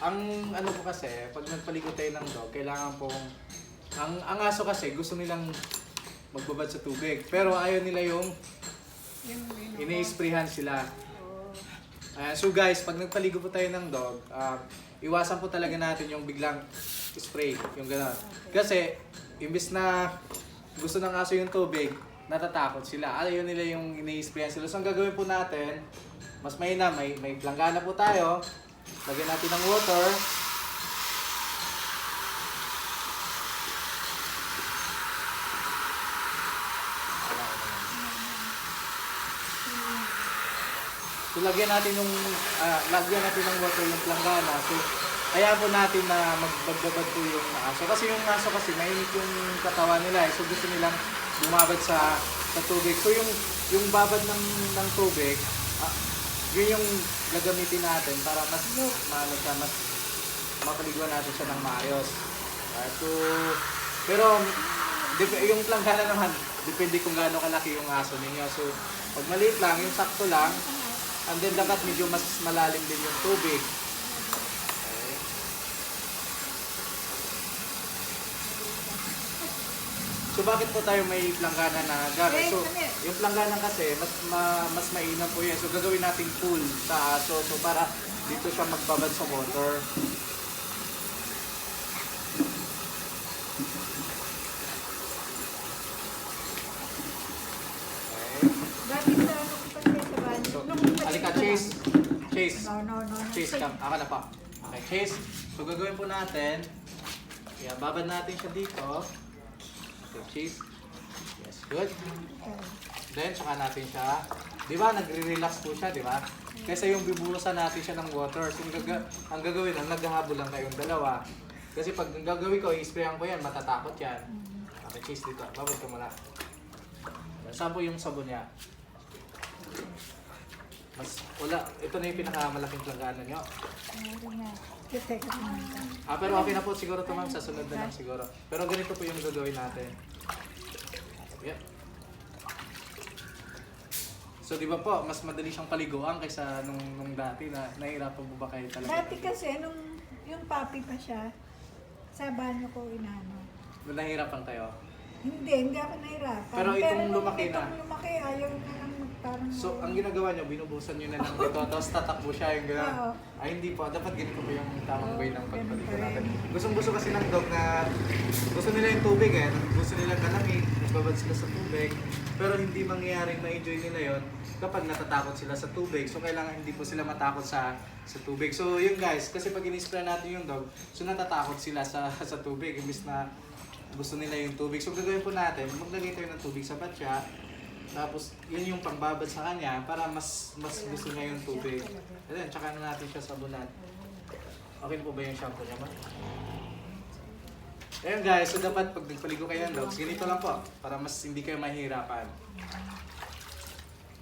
ang ano po kasi, pag nagpaligo tayo ng dog, kailangan pong, ang, ang aso kasi gusto nilang magbabad sa tubig. Pero ayaw nila yung Yung ano. ini-sprayhan sila. Oo. Ayan, so guys, pag nagpaligo po tayo ng dog, um, iwasan po talaga natin yung biglang spray, yung gano'n. Kasi, imbis na gusto ng aso yung tubig, natatakot sila. Ayaw nila yung ini-sprayan sila. So, ang gagawin po natin, mas mahina, may, may planggana po tayo. Lagyan natin ng water. So lagyan natin yung ah, lagyan natin ng water yung planggana. So kaya po natin na magbagbabad po yung aso. Kasi yung aso kasi mainit yung katawan nila. Eh. So gusto nilang bumabad sa sa tubig. So yung yung babad ng ng tubig, ah, yun yung gagamitin natin para mas maano siya, mas mapaliguan natin siya ng maayos. Ah, so pero yung planggana naman, depende kung gaano kalaki yung aso ninyo. So pag maliit lang, yung sakto lang, And then dapat medyo mas malalim din yung tubig. Okay. So bakit po tayo may planggana na gamit? So yung planggana kasi mas ma, mas mainam po yan. So gagawin nating pool sa aso. So para dito siya magbabad sa water. Halika Chase. Chase. No, no, no. no. Chase cam. Ako na pa. Okay, Chase. So gagawin po natin. Yeah, babad natin siya dito. Okay, Chase. Yes, good. Okay. Then, saka natin siya. Di ba, nagre-relax po siya, di ba? Kaysa yung bibuhusan natin siya ng water. So, ang, gaga- ang gagawin lang, naghahabol lang kayong dalawa. Kasi pag ang gagawin ko, i-sprayan ko yan, matatakot yan. Okay, Chase dito. Babad ko muna. Saan po yung sabon niya? Mas, wala. Ito na yung pinakamalaking planggana niyo. Ah, pero okay na po siguro ito ma'am, sa sunod na lang siguro. Pero ganito po yung gagawin natin. Yep. So di ba po, mas madali siyang paliguan kaysa nung, nung dati na nahihirapan po ba kayo talaga? Dati kasi, nung yung papi pa siya, sa banyo ko inano. Nung nahihirapan kayo. Hindi, hindi ako nahirapan. Pero itong nung lumaki na? Itong lumaki, ayaw na lang mag- parang... So, ang ginagawa niyo, binubusan niyo na lang dito, tapos tatakbo siya yung gano'n. Oo. Ay, hindi po. Dapat ganito po yung tamang way ng Oo, pagpaligo ganun pa natin. Gustong gusto kasi ng dog na gusto nila yung tubig eh. Gusto nila kalamig, nagbabad sila sa tubig. Pero hindi mangyayaring ma-enjoy nila yon kapag natatakot sila sa tubig. So, kailangan hindi po sila matakot sa sa tubig. So, yun guys, kasi pag in-spray natin yung dog, so natatakot sila sa sa tubig. Imbis na gusto nila yung tubig. So, gagawin po natin, maglagay tayo ng tubig sa batya. Tapos, yun yung pangbabad sa kanya para mas mas gusto niya yung tubig. And then, tsaka na natin siya sabunan. Okay na po ba yung shampoo niya, ma? Ayun guys, so dapat pag nagpaligo kayo ng dogs, ganito lang po. Para mas hindi kayo mahirapan.